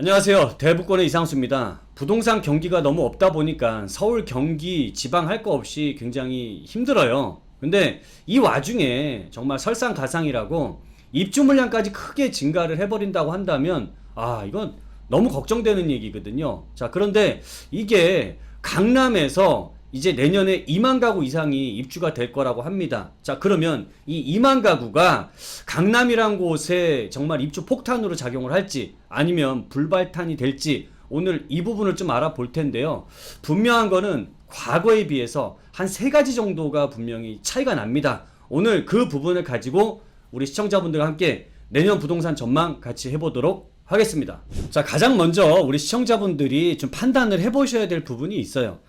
안녕하세요. 대북권의 이상수입니다. 부동산 경기가 너무 없다 보니까 서울, 경기, 지방 할 거 없이 굉장히 힘들어요. 근데 이 와중에 정말 설상가상이라고 입주 물량까지 크게 증가를 해버린다고 한다면 아 이건 너무 걱정되는 얘기거든요. 자 그런데 이게 강남에서 이제 내년에 2만 가구 이상이 입주가 될 거라고 합니다. 자, 그러면 이 2만 가구가 강남이란 곳에 정말 입주 폭탄으로 작용을 할지 아니면 불발탄이 될지 오늘 이 부분을 좀 알아볼 텐데요. 분명한 거는 과거에 비해서 한 세 가지 정도가 분명히 차이가 납니다. 오늘 그 부분을 가지고 우리 시청자분들과 함께 내년 부동산 전망 같이 해보도록 하겠습니다. 자, 가장 먼저 우리 시청자분들이 좀 판단을 해보셔야 될 부분이 있어요.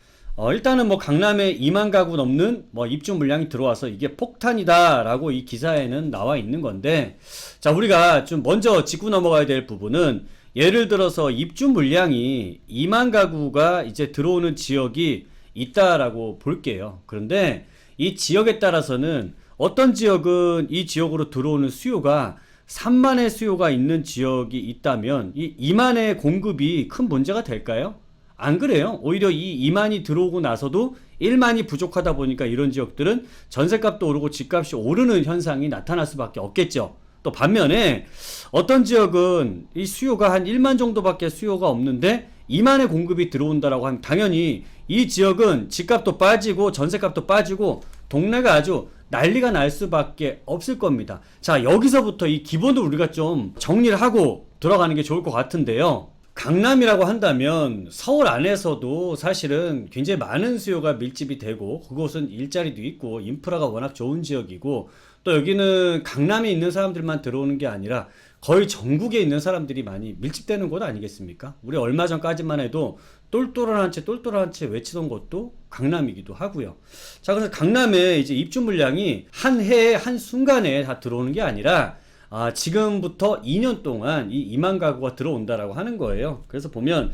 어, 일단은 뭐 강남에 2만 가구 넘는 뭐 입주 물량이 들어와서 이게 폭탄이다라고 이 기사에는 나와 있는 건데, 자, 우리가 좀 먼저 짚고 넘어가야 될 부분은 예를 들어서 입주 물량이 2만 가구가 이제 들어오는 지역이 있다라고 볼게요. 그런데 이 지역에 따라서는 어떤 지역은 이 지역으로 들어오는 수요가 3만의 수요가 있는 지역이 있다면 이 2만의 공급이 큰 문제가 될까요? 안 그래요. 오히려 이 2만이 들어오고 나서도 1만이 부족하다 보니까 이런 지역들은 전세값도 오르고 집값이 오르는 현상이 나타날 수밖에 없겠죠. 또 반면에 어떤 지역은 이 수요가 한 1만 정도밖에 수요가 없는데 2만의 공급이 들어온다라고 하면 당연히 이 지역은 집값도 빠지고 전세값도 빠지고 동네가 아주 난리가 날 수밖에 없을 겁니다. 자, 여기서부터 이 기본을 우리가 좀 정리를 하고 들어가는 게 좋을 것 같은데요. 강남이라고 한다면 서울 안에서도 사실은 굉장히 많은 수요가 밀집이 되고 그곳은 일자리도 있고 인프라가 워낙 좋은 지역이고 또 여기는 강남에 있는 사람들만 들어오는 게 아니라 거의 전국에 있는 사람들이 많이 밀집되는 곳 아니겠습니까? 우리 얼마 전까지만 해도 똘똘한 채 똘똘한 채 외치던 곳도 강남이기도 하고요. 자, 그래서 강남에 이제 입주 물량이 한 해에 한 순간에 다 들어오는 게 아니라 아, 지금부터 2년 동안 이 2만 가구가 들어온다라고 하는 거예요. 그래서 보면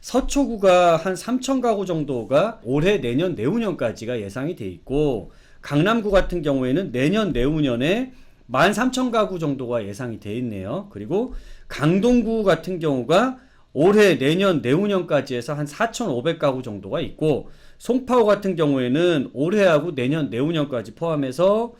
서초구가 한 3천 가구 정도가 올해 내년 내후년까지가 예상이 돼 있고 강남구 같은 경우에는 내년 내후년에 13,000 가구 정도가 예상이 돼 있네요. 그리고 강동구 같은 경우가 올해 내년 내후년까지 해서 한 4,500 가구 정도가 있고 송파구 같은 경우에는 올해하고 내년 내후년까지 포함해서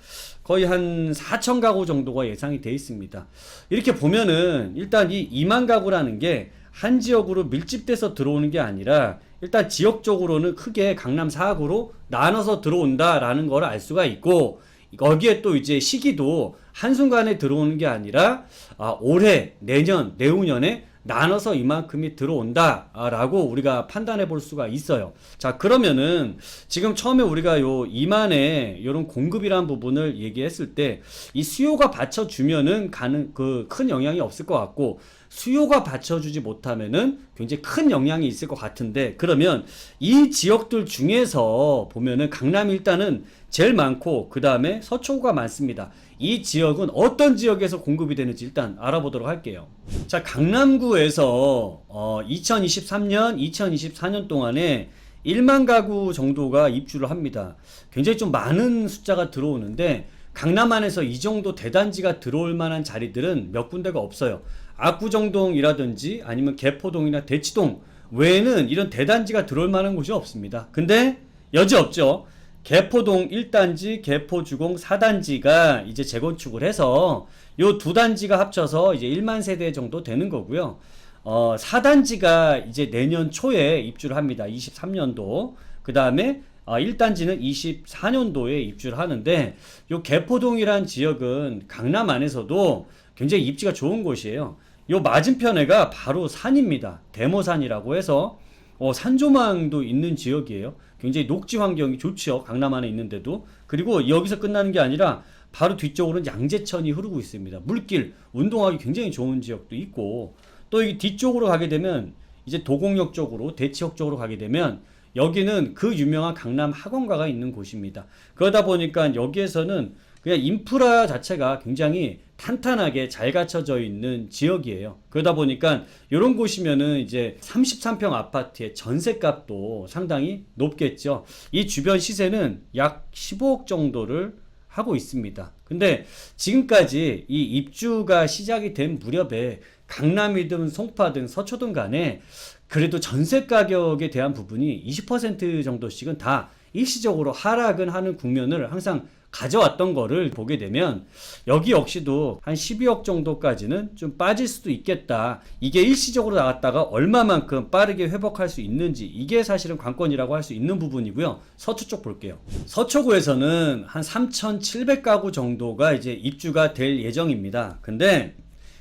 거의 한 4천 가구 정도가 예상이 돼 있습니다. 이렇게 보면은 일단 이 2만 가구라는 게 한 지역으로 밀집돼서 들어오는 게 아니라 일단 지역적으로는 크게 강남 4구로 나눠서 들어온다라는 걸 알 수가 있고 거기에 또 이제 시기도 한순간에 들어오는 게 아니라 아, 올해, 내년, 내후년에 나눠서 이만큼이 들어온다라고 우리가 판단해 볼 수가 있어요. 자, 그러면은 지금 처음에 우리가 요 2만의 요런 공급이란 부분을 얘기했을 때 이 수요가 받쳐주면은 가는 그 큰 영향이 없을 것 같고 수요가 받쳐주지 못하면은 굉장히 큰 영향이 있을 것 같은데 그러면 이 지역들 중에서 보면은 강남이 일단은 제일 많고 그 다음에 서초구가 많습니다. 이 지역은 어떤 지역에서 공급이 되는지 일단 알아보도록 할게요. 자, 강남구에서 어, 2023년, 2024년 동안에 1만 가구 정도가 입주를 합니다. 굉장히 좀 많은 숫자가 들어오는데 강남 안에서 이 정도 대단지가 들어올 만한 자리들은 몇 군데가 없어요. 압구정동이라든지 아니면 개포동이나 대치동 외에는 이런 대단지가 들어올 만한 곳이 없습니다. 근데 여지 없죠. 개포동 1단지, 개포주공 4단지가 이제 재건축을 해서 요 두 단지가 합쳐서 이제 1만 세대 정도 되는 거고요. 어, 4단지가 이제 내년 초에 입주를 합니다. 23년도. 그 다음에 어, 1단지는 24년도에 입주를 하는데 요 개포동이란 지역은 강남 안에서도 굉장히 입지가 좋은 곳이에요. 요 맞은편에가 바로 산입니다. 대모산이라고 해서 어, 산조망도 있는 지역이에요. 굉장히 녹지 환경이 좋죠. 강남 안에 있는데도. 그리고 여기서 끝나는 게 아니라 바로 뒤쪽으로는 양재천이 흐르고 있습니다. 물길, 운동하기 굉장히 좋은 지역도 있고 또 이 뒤쪽으로 가게 되면 이제 도곡역 쪽으로 대치역 쪽으로 가게 되면 여기는 그 유명한 강남 학원가가 있는 곳입니다. 그러다 보니까 여기에서는 그냥 인프라 자체가 굉장히 탄탄하게 잘 갖춰져 있는 지역이에요. 그러다 보니까 이런 곳이면은 이제 33평 아파트의 전세값도 상당히 높겠죠. 이 주변 시세는 약 15억 정도를 하고 있습니다. 근데 지금까지 이 입주가 시작이 된 무렵에 강남이든 송파든 서초든 간에 그래도 전세 가격에 대한 부분이 20% 정도씩은 다 일시적으로 하락은 하는 국면을 항상 가져왔던 거를 보게 되면 여기 역시도 한 12억 정도까지는 좀 빠질 수도 있겠다. 이게 일시적으로 나갔다가 얼마만큼 빠르게 회복할 수 있는지 이게 사실은 관건이라고 할 수 있는 부분이고요. 서초 쪽 볼게요. 서초구에서는 한 3,700가구 정도가 이제 입주가 될 예정입니다. 근데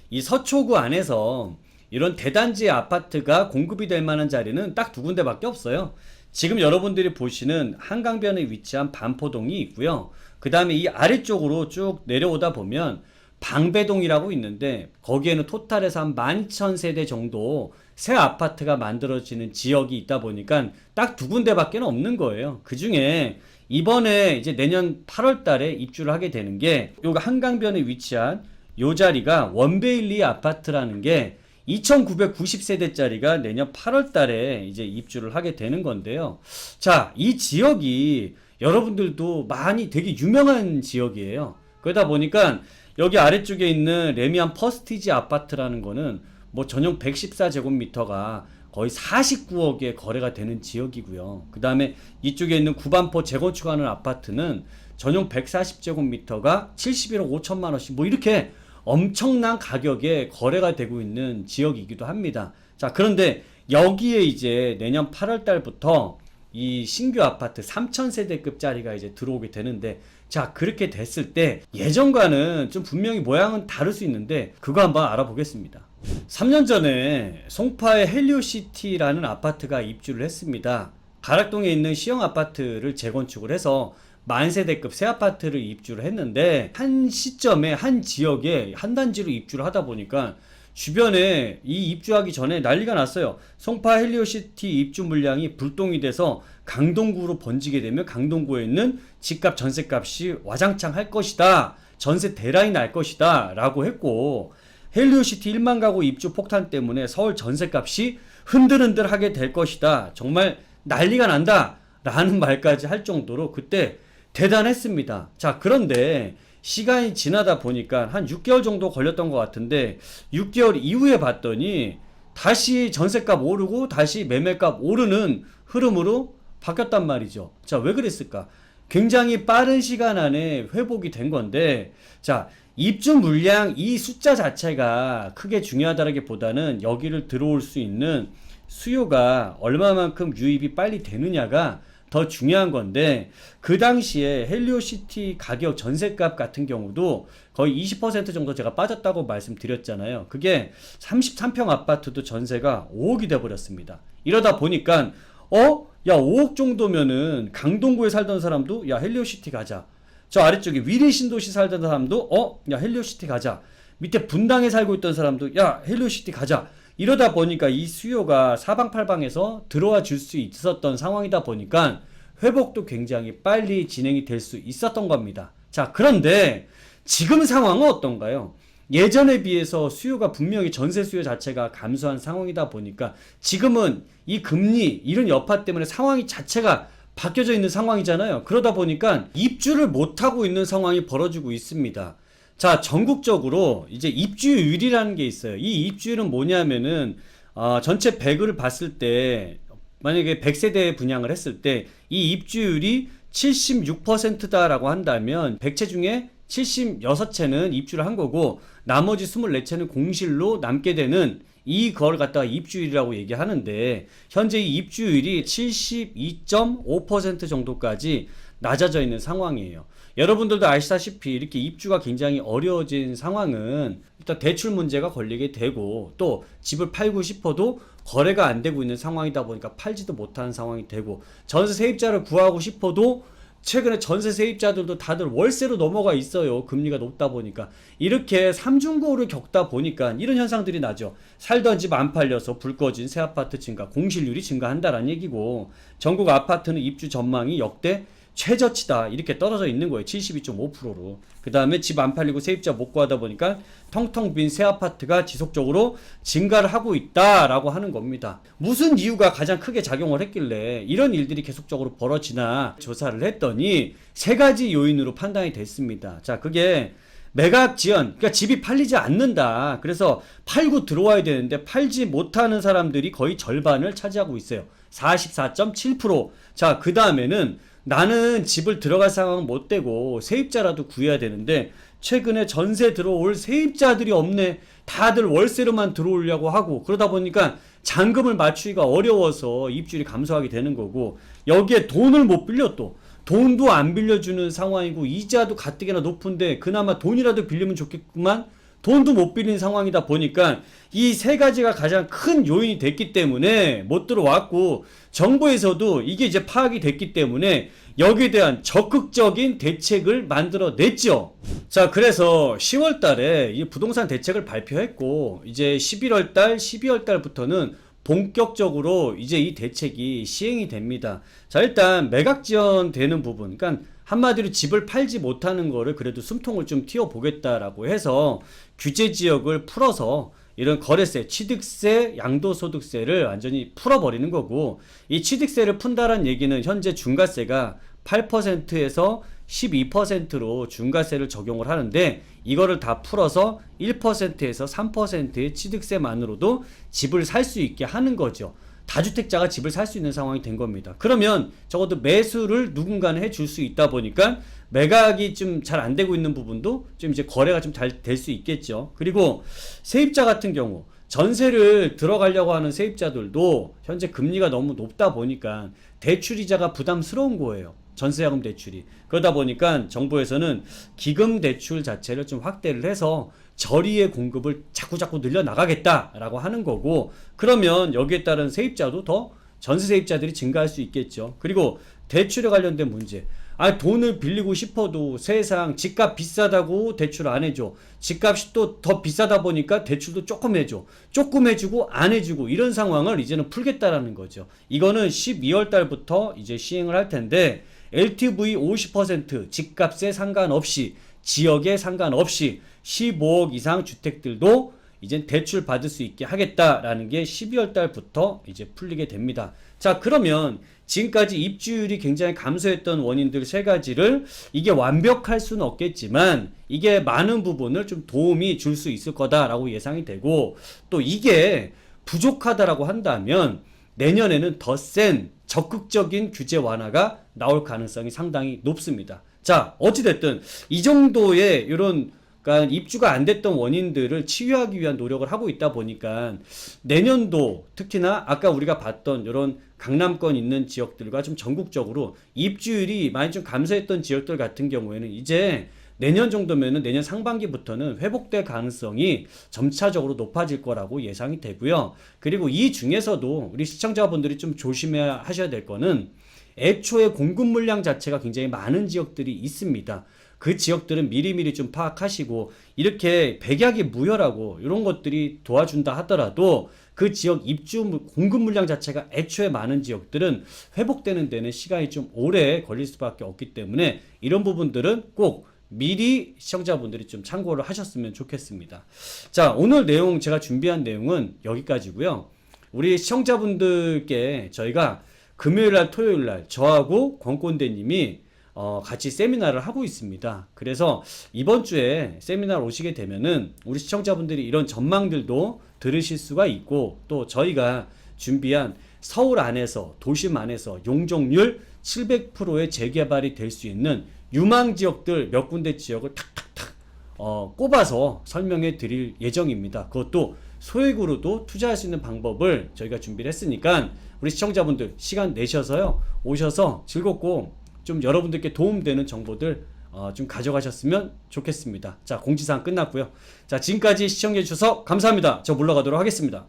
이 서초구 안에서 이런 대단지 아파트가 공급이 될 만한 자리는 딱 두 군데밖에 없어요. 지금 여러분들이 보시는 한강변에 위치한 반포동이 있고요. 그 다음에 이 아래쪽으로 쭉 내려오다 보면 방배동이라고 있는데 거기에는 토탈에서 한 12,000세대 정도 새 아파트가 만들어지는 지역이 있다 보니까 딱 두 군데밖에 없는 거예요. 그 중에 이번에 이제 내년 8월 달에 입주를 하게 되는 게 요거 한강변에 위치한 요 자리가 원베일리 아파트라는 게 2,990세대짜리가 내년 8월 달에 이제 입주를 하게 되는 건데요. 자, 이 지역이 여러분들도 많이 되게 유명한 지역이에요. 그러다 보니까 여기 아래쪽에 있는 레미안 퍼스티지 아파트라는 거는 뭐 전용 114제곱미터가 거의 49억에 거래가 되는 지역이고요. 그 다음에 이쪽에 있는 구반포 재건축하는 아파트는 전용 140제곱미터가 71억 5천만 원씩 뭐 이렇게 엄청난 가격에 거래가 되고 있는 지역이기도 합니다. 자, 그런데 여기에 이제 내년 8월 달부터 이 신규 아파트 3,000세대급 짜리가 이제 들어오게 되는데 자, 그렇게 됐을 때 예전과는 좀 분명히 모양은 다를 수 있는데 그거 한번 알아보겠습니다. 3년 전에 송파의 헬리오시티라는 아파트가 입주를 했습니다. 가락동에 있는 시형 아파트를 재건축을 해서 만세대급 새 아파트를 입주를 했는데 한 시점에 한 지역에 한 단지로 입주를 하다 보니까 주변에 이 입주하기 전에 난리가 났어요. 송파 헬리오시티 입주 물량이 불똥이 돼서 강동구로 번지게 되면 강동구에 있는 집값 전세값이 와장창 할 것이다. 전세 대란이 날 것이다. 라고 했고 헬리오시티 1만 가구 입주 폭탄 때문에 서울 전세값이 흔들흔들하게 될 것이다. 정말 난리가 난다. 라는 말까지 할 정도로 그때 대단했습니다. 자, 그런데 시간이 지나다 보니까 한 6개월 정도 걸렸던 것 같은데 6개월 이후에 봤더니 다시 전세값 오르고 다시 매매값 오르는 흐름으로 바뀌었단 말이죠. 자, 왜 그랬을까? 굉장히 빠른 시간 안에 회복이 된 건데, 자, 입주 물량 이 숫자 자체가 크게 중요하다기보다는 여기를 들어올 수 있는 수요가 얼마만큼 유입이 빨리 되느냐가 더 중요한 건데 그 당시에 헬리오시티 가격 전세값 같은 경우도 거의 20% 정도 제가 빠졌다고 말씀드렸잖아요. 그게 33평 아파트도 전세가 5억이 돼 버렸습니다. 이러다 보니까 어? 야 5억 정도면은 강동구에 살던 사람도 야 헬리오시티 가자. 저 아래쪽에 위례 신도시 살던 사람도 어? 야 헬리오시티 가자. 밑에 분당에 살고 있던 사람도 야 헬리오시티 가자. 이러다 보니까 이 수요가 사방팔방에서 들어와 줄 수 있었던 상황이다 보니까 회복도 굉장히 빨리 진행이 될 수 있었던 겁니다. 자, 그런데 지금 상황은 어떤가요? 예전에 비해서 수요가 분명히 전세 수요 자체가 감소한 상황이다 보니까 지금은 이 금리 이런 여파 때문에 상황이 자체가 바뀌어져 있는 상황이잖아요. 그러다 보니까 입주를 못하고 있는 상황이 벌어지고 있습니다. 자, 전국적으로 이제 입주율이라는 게 있어요. 이 입주율은 뭐냐면은 어, 전체 100을 봤을 때 만약에 100세대 분양을 했을 때 이 입주율이 76%다라고 한다면 100채 중에 76채는 입주를 한 거고 나머지 24채는 공실로 남게 되는 이걸 갖다가 입주율이라고 얘기하는데 현재 이 입주율이 72.5% 정도까지 낮아져 있는 상황이에요. 여러분들도 아시다시피 이렇게 입주가 굉장히 어려워진 상황은 일단 대출 문제가 걸리게 되고 또 집을 팔고 싶어도 거래가 안 되고 있는 상황이다 보니까 팔지도 못하는 상황이 되고 전세 세입자를 구하고 싶어도 최근에 전세 세입자들도 다들 월세로 넘어가 있어요. 금리가 높다 보니까. 이렇게 삼중고를 겪다 보니까 이런 현상들이 나죠. 살던 집 안 팔려서 불 꺼진 새 아파트 증가, 공실률이 증가한다라는 얘기고 전국 아파트는 입주 전망이 역대 최저치다 이렇게 떨어져 있는 거예요. 72.5%로. 그 다음에 집 안 팔리고 세입자 못 구하다 보니까 텅텅 빈 새 아파트가 지속적으로 증가를 하고 있다라고 하는 겁니다. 무슨 이유가 가장 크게 작용을 했길래 이런 일들이 계속적으로 벌어지나 조사를 했더니 세 가지 요인으로 판단이 됐습니다. 자, 그게 매각 지연, 그러니까 집이 팔리지 않는다. 그래서 팔고 들어와야 되는데 팔지 못하는 사람들이 거의 절반을 차지하고 있어요. 44.7%. 자, 그 다음에는 나는 집을 들어갈 상황은 못 되고 세입자라도 구해야 되는데 최근에 전세 들어올 세입자들이 없네. 다들 월세로만 들어오려고 하고 그러다 보니까 잔금을 맞추기가 어려워서 입주율이 감소하게 되는 거고 여기에 돈을 못 빌려 또 돈도 안 빌려주는 상황이고 이자도 가뜩이나 높은데 그나마 돈이라도 빌리면 좋겠구만 돈도 못 빌리는 상황이다 보니까 이 세 가지가 가장 큰 요인이 됐기 때문에 못 들어왔고 정부에서도 이게 이제 파악이 됐기 때문에 여기에 대한 적극적인 대책을 만들어 냈죠. 자, 그래서 10월 달에 이 부동산 대책을 발표했고 이제 11월 달, 12월 달부터는 본격적으로 이제 이 대책이 시행이 됩니다. 자, 일단 매각 지연 되는 부분. 그러니까 한마디로 집을 팔지 못하는 거를 그래도 숨통을 좀 틔워 보겠다라고 해서 규제 지역을 풀어서 이런 거래세, 취득세, 양도소득세를 완전히 풀어버리는 거고 이 취득세를 푼다란 얘기는 현재 중과세가 8%에서 12%로 중과세를 적용을 하는데 이거를 다 풀어서 1%에서 3%의 취득세만으로도 집을 살 수 있게 하는 거죠. 다주택자가 집을 살 수 있는 상황이 된 겁니다. 그러면 적어도 매수를 누군가는 해줄 수 있다 보니까 매각이 좀 잘 안 되고 있는 부분도 좀 이제 거래가 좀 잘 될 수 있겠죠. 그리고 세입자 같은 경우 전세를 들어가려고 하는 세입자들도 현재 금리가 너무 높다 보니까 대출이자가 부담스러운 거예요. 전세자금 대출이. 그러다 보니까 정부에서는 기금 대출 자체를 좀 확대를 해서 저리의 공급을 자꾸자꾸 늘려 나가겠다라고 하는 거고 그러면 여기에 따른 세입자도 더 전세 세입자들이 증가할 수 있겠죠. 그리고 대출에 관련된 문제. 아 돈을 빌리고 싶어도 세상 집값 비싸다고 대출 안 해줘. 집값이 또 더 비싸다 보니까 대출도 조금 해줘. 조금 해주고 안 해주고 이런 상황을 이제는 풀겠다라는 거죠. 이거는 12월 달부터 이제 시행을 할 텐데 LTV 50% 집값에 상관없이 지역에 상관없이 15억 이상 주택들도 이제 대출 받을 수 있게 하겠다라는 게 12월 달부터 이제 풀리게 됩니다. 자, 그러면 지금까지 입주율이 굉장히 감소했던 원인들 세 가지를 이게 완벽할 수는 없겠지만 이게 많은 부분을 좀 도움이 줄 수 있을 거다라고 예상이 되고 또 이게 부족하다라고 한다면 내년에는 더 센 적극적인 규제 완화가 나올 가능성이 상당히 높습니다. 자, 어찌됐든 이 정도의 이런 그러니까 입주가 안 됐던 원인들을 치유하기 위한 노력을 하고 있다 보니까 내년도 특히나 아까 우리가 봤던 이런 강남권 있는 지역들과 좀 전국적으로 입주율이 많이 좀 감소했던 지역들 같은 경우에는 이제 내년 정도면은 내년 상반기부터는 회복될 가능성이 점차적으로 높아질 거라고 예상이 되고요. 그리고 이 중에서도 우리 시청자분들이 좀 조심해야 하셔야 될 거는 애초에 공급 물량 자체가 굉장히 많은 지역들이 있습니다. 그 지역들은 미리미리 좀 파악하시고 이렇게 백약이 무혈하고 이런 것들이 도와준다 하더라도 그 지역 입주 물- 공급 물량 자체가 애초에 많은 지역들은 회복되는 데는 시간이 좀 오래 걸릴 수밖에 없기 때문에 이런 부분들은 꼭 미리 시청자분들이 좀 참고를 하셨으면 좋겠습니다. 자, 오늘 내용 제가 준비한 내용은 여기까지고요. 우리 시청자분들께 저희가 금요일 날 토요일 날 저하고 권꼰대님이 어, 같이 세미나를 하고 있습니다. 그래서 이번 주에 세미나를 오시게 되면은 우리 시청자분들이 이런 전망들도 들으실 수가 있고 또 저희가 준비한 서울 안에서 도심 안에서 용적률 700%의 재개발이 될 수 있는 유망 지역들 몇 군데 지역을 탁탁탁 어, 꼽아서 설명해 드릴 예정입니다. 그것도 소액으로도 투자할 수 있는 방법을 저희가 준비를 했으니까 우리 시청자분들 시간 내셔서요 오셔서 즐겁고 좀 여러분들께 도움되는 정보들 어, 좀 가져가셨으면 좋겠습니다. 자 공지사항 끝났고요. 자 지금까지 시청해 주셔서 감사합니다. 저 물러가도록 하겠습니다.